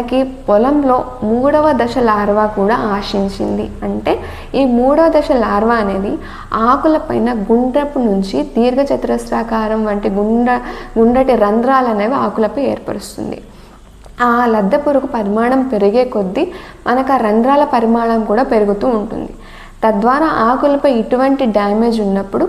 మనకి పొలంలో మూడవ దశ లార్వా కూడా ఆశించింది. అంటే ఈ మూడవ దశ లార్వా అనేది ఆకుల పైన గుండ్రపు నుంచి దీర్ఘ చతురస్రాకారం వంటి గుండ్ర గుండ్రటి రంధ్రాలు అనేవి ఆకులపై ఏర్పరుస్తుంది. ఆ లద్దె పురుగు పరిమాణం పెరిగే కొద్దీ మనకు ఆ రంధ్రాల పరిమాణం కూడా పెరుగుతూ ఉంటుంది. తద్వారా ఆకులపై ఇటువంటి డ్యామేజ్ ఉన్నప్పుడు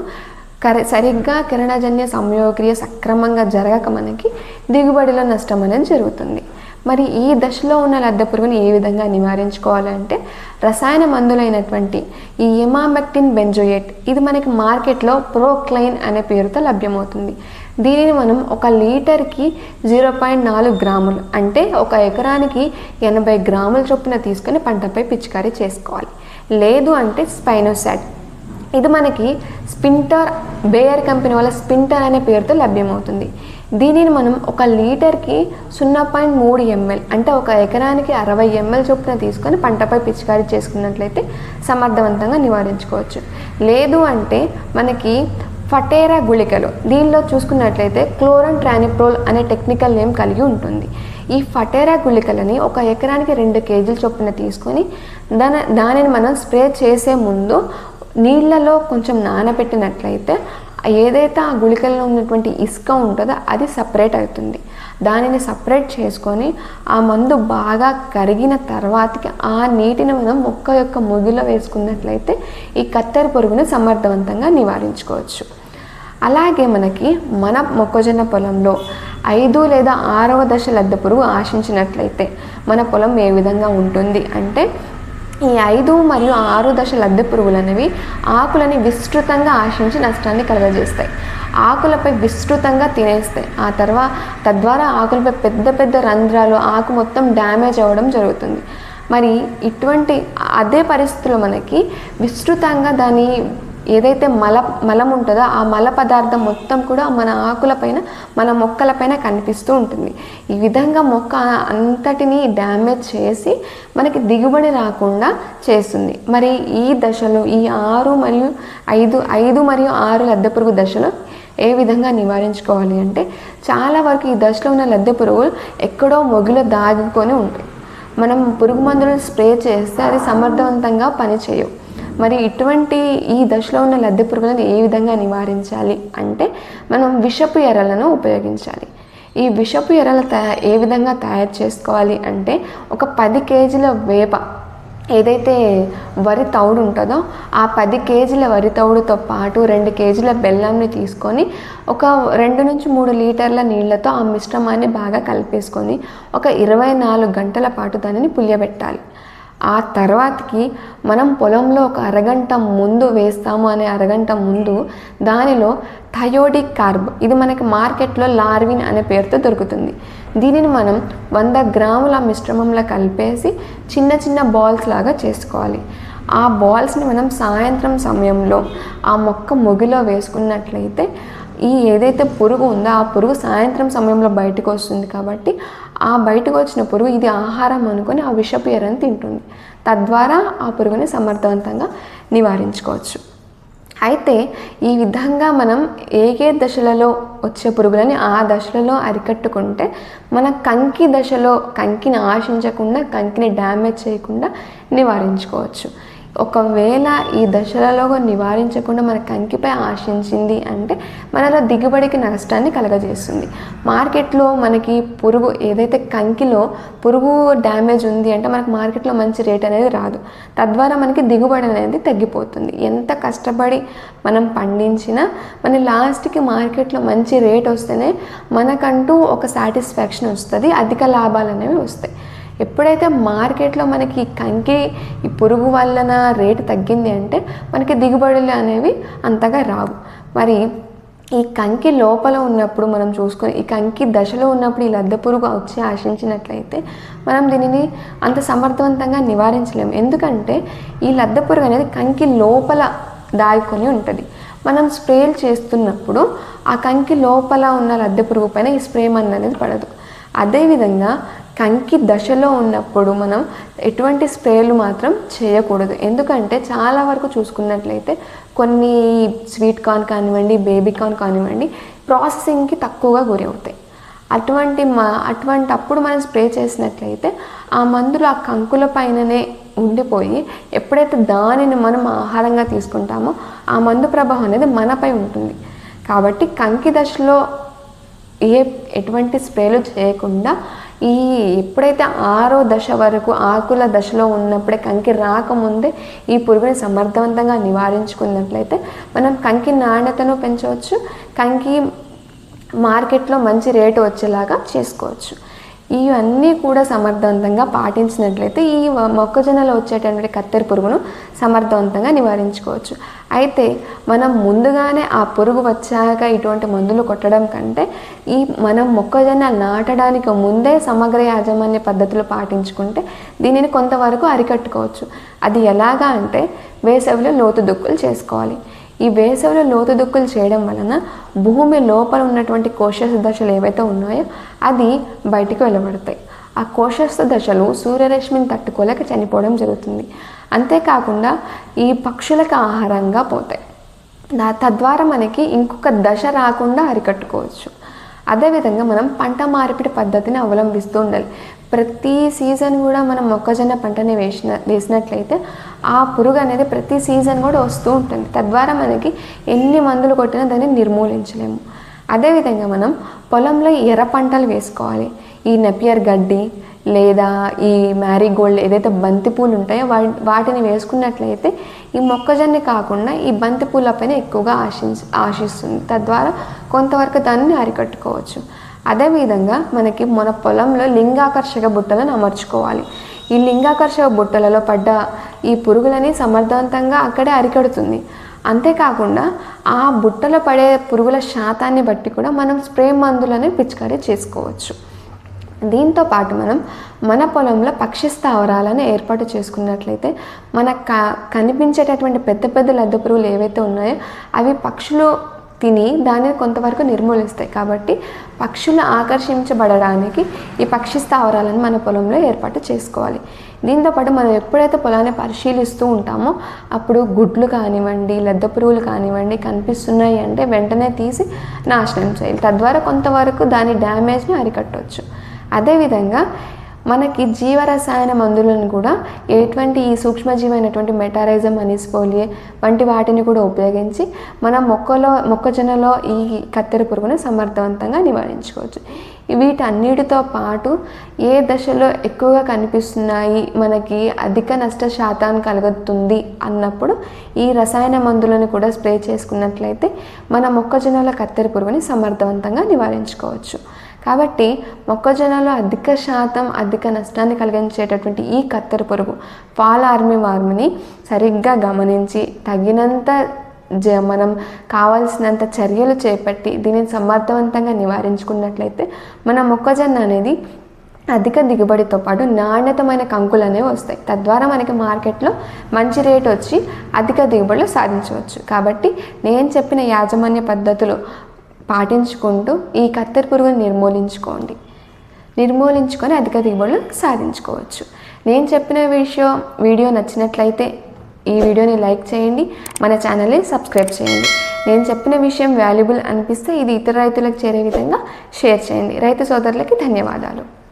కర సరిగ్గా కిరణజన్య సంయోగక్రియ సక్రమంగా జరగక మనకి దిగుబడిలో నష్టం అనేది జరుగుతుంది. మరి ఈ దశలో ఉన్న లద్దె పురుగుని ఏ విధంగా నివారించుకోవాలంటే రసాయన మందులైనటువంటి ఈ ఎమామెక్టిన్ బెంజోయేట్ ఇది మనకి మార్కెట్లో ప్రోక్లైన్ అనే పేరుతో లభ్యమవుతుంది. దీనిని మనం ఒక లీటర్కి జీరో పాయింట్ నాలుగు గ్రాములు అంటే ఒక ఎకరానికి ఎనభై గ్రాముల చొప్పున తీసుకొని పంటపై పిచికారీ చేసుకోవాలి. లేదు అంటే స్పైనోసాట్ ఇది మనకి స్పింటర్ బేయర్ కంపెనీ వల్ల స్పింటర్ అనే పేరుతో లభ్యమవుతుంది. దీనిని మనం ఒక లీటర్కి సున్నా పాయింట్ మూడు ఎంఎల్ అంటే ఒక ఎకరానికి అరవై ఎంఎల్ చొప్పున తీసుకొని పంటపై పిచికారీ చేసుకున్నట్లయితే సమర్థవంతంగా నివారించుకోవచ్చు. లేదు అంటే మనకి ఫటేరా గుళికలు దీనిలో చూసుకున్నట్లయితే క్లోరన్ ట్రానిప్రోల్ అనే టెక్నికల్ నేమ్ కలిగి ఉంటుంది. ఈ ఫటేరా గుళికలని ఒక ఎకరానికి రెండు కేజీల చొప్పున తీసుకొని దాని దానిని మనం స్ప్రే చేసే ముందు నీళ్ళలో కొంచెం నానబెట్టినట్లయితే ఏదైతే ఆ గుళికల్లో ఉన్నటువంటి ఇసుక ఉంటుందో అది సపరేట్ అవుతుంది. దానిని సపరేట్ చేసుకొని ఆ మందు బాగా కరిగిన తర్వాతకి ఆ నీటిని మనం మొక్క యొక్క ముగిలో వేసుకున్నట్లయితే ఈ కత్తెర పురుగుని సమర్థవంతంగా నివారించుకోవచ్చు. అలాగే మనకి మన మొక్కజొన్న పొలంలో ఐదు లేదా ఆరవ దశ లద్దె పురుగు ఆశించినట్లయితే మన పొలం ఏ విధంగా ఉంటుంది అంటే ఈ ఐదు మరియు ఆరు దశ లద్దె పురుగులు అనేవి ఆకులని విస్తృతంగా ఆశించి నష్టాన్ని కలుగజేస్తాయి. ఆకులపై విస్తృతంగా తినేస్తాయి. ఆ తర్వాత తద్వారా ఆకులపై పెద్ద పెద్ద రంధ్రాలు ఆకు మొత్తం డ్యామేజ్ అవ్వడం జరుగుతుంది. మరి ఇటువంటి అదే పరిస్థితులు మనకి విస్తృతంగా దాని ఏదైతే మల మలం ఉంటుందో ఆ మల పదార్థం మొత్తం కూడా మన ఆకులపైన మన మొక్కలపైన కనిపిస్తూ ఉంటుంది. ఈ విధంగా మొక్క అంతటిని డ్యామేజ్ చేసి మనకి దిగుబడి రాకుండా చేస్తుంది. మరి ఈ దశలో ఈ ఆరు మరియు ఐదు ఐదు మరియు ఆరు లద్దె పురుగు దశలో ఏ విధంగా నివారించుకోవాలి అంటే చాలా వరకు ఈ దశలో ఉన్న లద్దె పురుగులు ఎక్కడో మొగిలో దాగుకొని ఉంటాయి. మనం పురుగు మందులను స్ప్రే చేస్తే అది సమర్థవంతంగా పనిచేయవు. మరి ఇటువంటి ఈ దశలో ఉన్న లద్దె పురుగులను ఏ విధంగా నివారించాలి అంటే మనం విషపు ఎరలను ఉపయోగించాలి. ఈ విషపు ఎరలు తయా ఏ విధంగా తయారు చేసుకోవాలి అంటే ఒక పది కేజీల వేప ఏదైతే వరి తౌడు ఉంటుందో ఆ పది కేజీల వరి తౌడుతో పాటు రెండు కేజీల బెల్లాన్ని తీసుకొని ఒక రెండు నుంచి మూడు లీటర్ల నీళ్ళతో ఆ మిశ్రమాన్ని బాగా కలిపేసుకొని ఒక ఇరవై నాలుగు గంటల పాటు దానిని పులియబెట్టాలి. ఆ తర్వాతకి మనం పొలంలో ఒక అరగంట ముందు వేస్తాము అనే అరగంట ముందు దానిలో థయోడిక్ కార్బ్ ఇది మనకి మార్కెట్లో లార్విన్ అనే పేరుతో దొరుకుతుంది. దీనిని మనం వంద గ్రాముల మిశ్రమంలో కలిపేసి చిన్న చిన్న బాల్స్ లాగా చేసుకోవాలి. ఆ బాల్స్ని మనం సాయంత్రం సమయంలో ఆ మొక్క మొగిలో వేసుకున్నట్లయితే ఈ ఏదైతే పురుగు ఉందో ఆ పురుగు సాయంత్రం సమయంలో బయటకు వస్తుంది కాబట్టి ఆ బయటకు వచ్చిన పురుగు ఇది ఆహారం అనుకొని ఆ విషపు ఎర్రని తింటుంది. తద్వారా ఆ పురుగుని సమర్థవంతంగా నివారించుకోవచ్చు. అయితే ఈ విధంగా మనం ఏ ఏ దశలలో వచ్చే పురుగులని ఆ దశలలో అరికట్టుకుంటే మన కంకి దశలో కంకిని ఆశించకుండా కంకిని డ్యామేజ్ చేయకుండా నివారించుకోవచ్చు. ఒకవేళ ఈ దశలలో నివారించకుండా మన కంకిపై ఆశించింది అంటే మనలో దిగుబడికి నష్టాన్ని కలగజేస్తుంది. మార్కెట్లో మనకి పురుగు ఏదైతే కంకిలో పురుగు డ్యామేజ్ ఉంది అంటే మనకు మార్కెట్లో మంచి రేట్ అనేది రాదు. తద్వారా మనకి దిగుబడి అనేది తగ్గిపోతుంది. ఎంత కష్టపడి మనం పండించినా మన లాస్ట్కి మార్కెట్లో మంచి రేట్ వస్తేనే మనకంటూ ఒక సాటిస్ఫాక్షన్ వస్తుంది అధిక లాభాలు అనేవి వస్తాయి. ఎప్పుడైతే మార్కెట్లో మనకి ఈ కంకి ఈ పురుగు వలన రేటు తగ్గింది అంటే మనకి దిగుబడులు అనేవి అంతగా రావు. మరి ఈ కంకి లోపల ఉన్నప్పుడు మనం చూసుకొని ఈ కంకి దశలో ఉన్నప్పుడు ఈ లద్దె పురుగు వచ్చి ఆశించినట్లయితే మనం దీనిని అంత సమర్థవంతంగా నివారించలేము. ఎందుకంటే ఈ లద్దె పురుగు అనేది కంకి లోపల దాచుకొని ఉంటుంది. మనం స్ప్రేలు చేస్తున్నప్పుడు ఆ కంకి లోపల ఉన్న లద్దె పురుగు పైన ఈ స్ప్రే మందు అనేది పడదు. అదేవిధంగా కంకి దశలో ఉన్నప్పుడు మనం ఎటువంటి స్ప్రేలు మాత్రం చేయకూడదు. ఎందుకంటే చాలా వరకు చూసుకున్నట్లయితే కొన్ని స్వీట్ కార్న్ కానివ్వండి బేబీ కార్న్ కానివ్వండి ప్రాసెసింగ్కి తక్కువగా గురి అవుతాయి. అటువంటి మా అటువంటి అప్పుడు మనం స్ప్రే చేసినట్లయితే ఆ మందులు ఆ కంకుల పైననే ఉండిపోయి ఎప్పుడైతే దానిని మనం ఆహారంగా తీసుకుంటామో ఆ మందు ప్రభావం అనేది మనపై ఉంటుంది. కాబట్టి కంకి దశలో ఏ ఎటువంటి స్ప్రేలు చేయకుండా ఈ ఎప్పుడైతే ఆరో దశ వరకు ఆకుల దశలో ఉన్నప్పుడే కంకి రాకముందే ఈ పురుగుని సమర్థవంతంగా నివారించుకున్నట్లయితే మనం కంకి నాణ్యతను పెంచవచ్చు కంకి మార్కెట్లో మంచి రేటు వచ్చేలాగా చేసుకోవచ్చు. ఇవన్నీ కూడా సమర్థవంతంగా పాటించినట్లయితే ఈ మొక్కజొన్నలో వచ్చేటటువంటి కత్తెర పురుగును సమర్థవంతంగా నివారించుకోవచ్చు. అయితే మనం ముందుగానే ఆ పురుగు వచ్చాక ఇటువంటి మందులు కొట్టడం కంటే ఈ మనం మొక్కజొన్న నాటడానికి ముందే సమగ్ర యాజమాన్య పద్ధతులు పాటించుకుంటే దీనిని కొంతవరకు అరికట్టుకోవచ్చు. అది ఎలాగా అంటే వేసవిలో లోతు దుక్కులు చేసుకోవాలి. ఈ వేసవిలో లోతు దుక్కులు చేయడం వలన భూమి లోపల ఉన్నటువంటి కోశస్థ దశలు ఏవైతే ఉన్నాయో అది బయటికి వెళ్ళబడతాయి. ఆ కోశస్థ దశలు సూర్యరశ్మిని తట్టుకోలేక చనిపోవడం జరుగుతుంది. అంతేకాకుండా ఈ పక్షులకు ఆహారంగా పోతాయి. తద్వారా మనకి ఇంకొక దశ రాకుండా అరికట్టుకోవచ్చు. అదేవిధంగా మనం పంట మార్పిడి పద్ధతిని అవలంబిస్తూ ఉండాలి. ప్రతి సీజన్ కూడా మనం మొక్కజొన్న పంటని వేసిన వేసినట్లయితే ఆ పురుగు అనేది ప్రతి సీజన్ కూడా వస్తూ ఉంటుంది. తద్వారా మనకి ఎన్ని మందులు కొట్టినా దాన్ని నిర్మూలించలేము. అదేవిధంగా మనం పొలంలో ఎర్ర పంటలు వేసుకోవాలి. ఈ నెపియర్ గడ్డి లేదా ఈ మ్యారీగోల్డ్ ఏదైతే బంతిపూలు ఉంటాయో వా వాటిని వేసుకున్నట్లయితే ఈ మొక్కజొన్న కాకుండా ఈ బంతి పూలపైన ఎక్కువగా ఆశించ ఆశిస్తుంది. తద్వారా కొంతవరకు దాన్ని అరికట్టుకోవచ్చు. అదేవిధంగా మనకి మన పొలంలో లింగాకర్షక బుట్టలను అమర్చుకోవాలి. ఈ లింగాకర్షక బుట్టలలో పడ్డ ఈ పురుగులని సమర్థవంతంగా అక్కడే అరికడుతుంది. అంతేకాకుండా ఆ బుట్టలో పడే పురుగుల శాతాన్ని బట్టి కూడా మనం స్ప్రే మందులను పిచికారీ చేసుకోవచ్చు. దీంతో పాటు మనం మన పొలంలో పక్షి స్థావరాలను ఏర్పాటు చేసుకున్నట్లయితే మన క కనిపించేటటువంటి పెద్ద పెద్ద లద్దె పురుగులు ఏవైతే ఉన్నాయో అవి పక్షులు తిని దాన్ని కొంతవరకు నిర్మూలిస్తాయి. కాబట్టి పక్షులు ఆకర్షించబడడానికి ఈ పక్షి స్థావరాలను మన పొలంలో ఏర్పాటు చేసుకోవాలి. దీంతోపాటు మనం ఎప్పుడైతే పొలాన్ని పరిశీలిస్తూ ఉంటామో అప్పుడు గుడ్లు కానివ్వండి లద్దె పురుగులు కానివ్వండి కనిపిస్తున్నాయి అంటే వెంటనే తీసి నాశనం చేయాలి. తద్వారా కొంతవరకు దాని డ్యామేజ్ని అరికట్టవచ్చు అదేవిధంగా మనకి జీవరసాయన మందులను కూడా ఎటువంటి ఈ సూక్ష్మజీవైనటువంటి మెటారైజం అనిస్పోలియే వంటి వాటిని కూడా ఉపయోగించి మన మొక్కలో మొక్కజొన్నలో ఈ కత్తెర పురుగును సమర్థవంతంగా నివారించుకోవచ్చు. వీటన్నిటితో పాటు ఏ దశలో ఎక్కువగా కనిపిస్తున్నాయి మనకి అధిక నష్ట శాతాన్ని కలుగుతుంది అన్నప్పుడు ఈ రసాయన మందులను కూడా స్ప్రే చేసుకున్నట్లయితే మన మొక్కజొన్నల కత్తెర పురుగుని సమర్థవంతంగా నివారించుకోవచ్చు. కాబట్టి మొక్కజొన్నలో అధిక శాతం అధిక నష్టాన్ని కలిగించేటటువంటి ఈ కత్తెర పురుగు ఫాల్ ఆర్మీ వార్మిని సరిగ్గా గమనించి తగినంత జ మనం కావాల్సినంత చర్యలు చేపట్టి దీనిని సమర్థవంతంగా నివారించుకున్నట్లయితే మన మొక్కజొన్న అనేది అధిక దిగుబడితో పాటు నాణ్యతమైన కంకులు అనేవి వస్తాయి. తద్వారా మనకి మార్కెట్లో మంచి రేట్ వచ్చి అధిక దిగుబడులు సాధించవచ్చు. కాబట్టి నేను చెప్పిన యాజమాన్య పద్ధతులు పాటించుకుంటూ ఈ కత్తెర పురుగుని నిర్మూలించుకోండి. నిర్మూలించుకొని అధిక దిగుబడులు సాధించుకోవచ్చు. నేను చెప్పిన విషయం వీడియో నచ్చినట్లయితే ఈ వీడియోని లైక్ చేయండి మన ఛానల్ని సబ్స్క్రైబ్ చేయండి. నేను చెప్పిన విషయం వాల్యుబుల్ అనిపిస్తే ఇది ఇతర రైతులకు చేరే విధంగా షేర్ చేయండి. రైతు సోదరులకి ధన్యవాదాలు.